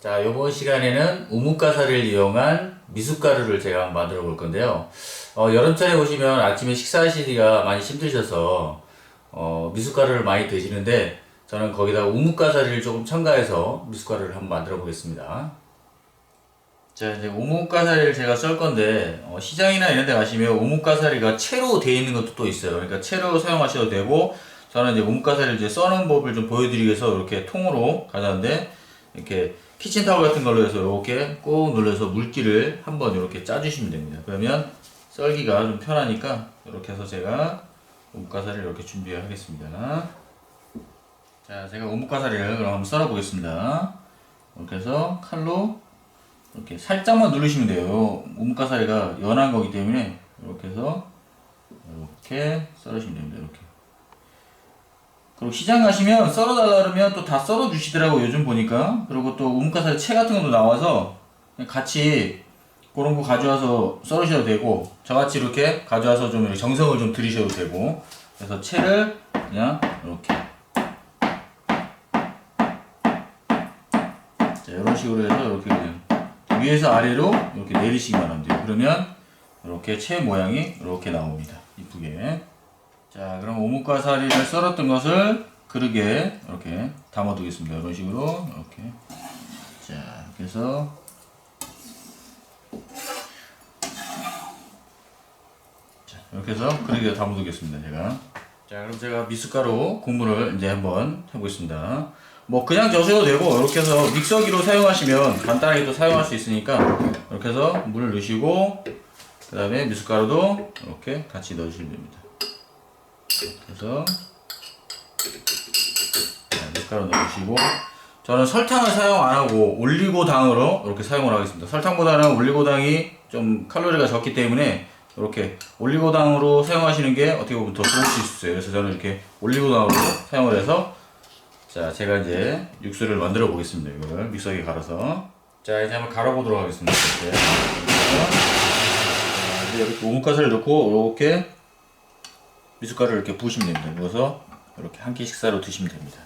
자, 이번 시간에는 우뭇가사를 이용한 미숫가루를 제가 한번 만들어 볼 건데요. 어, 여름철에 오시면 아침에 식사하시기가 많이 힘드셔서 어, 미숫가루를 많이 드시는데 저는 거기다 우뭇가사리를 조금 첨가해서 미숫가루를 한번 만들어 보겠습니다. 자, 이제 우뭇가사리를 제가 썰 건데 어, 시장이나 이런 데 가시면 우뭇가사리가 채로 되어 있는 것도 또 있어요. 그러니까 채로 사용하셔도 되고 저는 이제 우뭇가사리를 이제 써는 법을 좀 보여드리기 위해서 이렇게 통으로 가져왔는데 이렇게 키친타올 같은 걸로 해서 이렇게 꾹 눌러서 물기를 한번 이렇게 짜주시면 됩니다. 그러면 썰기가 좀 편하니까 이렇게 해서 제가 우뭇가사리를 이렇게 준비하겠습니다. 자, 제가 우뭇가사리를 그럼 한번 썰어 보겠습니다. 이렇게 해서 칼로 이렇게 살짝만 누르시면 돼요. 우뭇가사리가 연한 거기 때문에 이렇게 해서 이렇게 썰으시면 됩니다. 이렇게. 그리고 시장 가시면 썰어달라 그러면 또 다 썰어 주시더라고 요즘 보니까. 그리고 또 우뭇가사리 채 같은 것도 나와서 같이 그런 거 가져와서 썰으셔도 되고 저같이 이렇게 가져와서 좀 이렇게 정성을 좀 들이셔도 되고 그래서 채를 그냥 이렇게 자 이런 식으로 해서 이렇게 그냥 위에서 아래로 이렇게 내리시기만 하면 돼요. 그러면 이렇게 채 모양이 이렇게 나옵니다. 이쁘게. 자, 그럼 오목가사리를 썰었던 것을 그릇에 이렇게 담아두겠습니다. 이런 식으로 이렇게. 자, 이렇게 해서 자, 이렇게 해서 그릇에 담아두겠습니다. 제가. 자, 그럼 제가 미숫가루 국물을 이제 한번 해보겠습니다. 뭐 그냥 져셔도 되고 이렇게 해서 믹서기로 사용하시면 간단하게 또 사용할 수 있으니까 이렇게 해서 물을 넣으시고 그 다음에 미숫가루도 이렇게 같이 넣으시면 됩니다. 그래서 밀가루 넣으시고 저는 설탕을 사용 안 하고 올리고당으로 이렇게 사용을 하겠습니다. 설탕보다는 올리고당이 좀 칼로리가 적기 때문에 이렇게 올리고당으로 사용하시는 게 어떻게 보면 더 좋을 수 있어요. 그래서 저는 이렇게 올리고당으로 사용을 해서 자 제가 이제 육수를 만들어 보겠습니다. 이거를 믹서기에 갈아서 자 이제 한번 갈아 보도록 하겠습니다. 이렇게 자, 이제 이렇게 오목가스를 넣고 이렇게 미숫가루를 이렇게 부으시면 됩니다. 부어서 이렇게 한 끼 식사로 드시면 됩니다.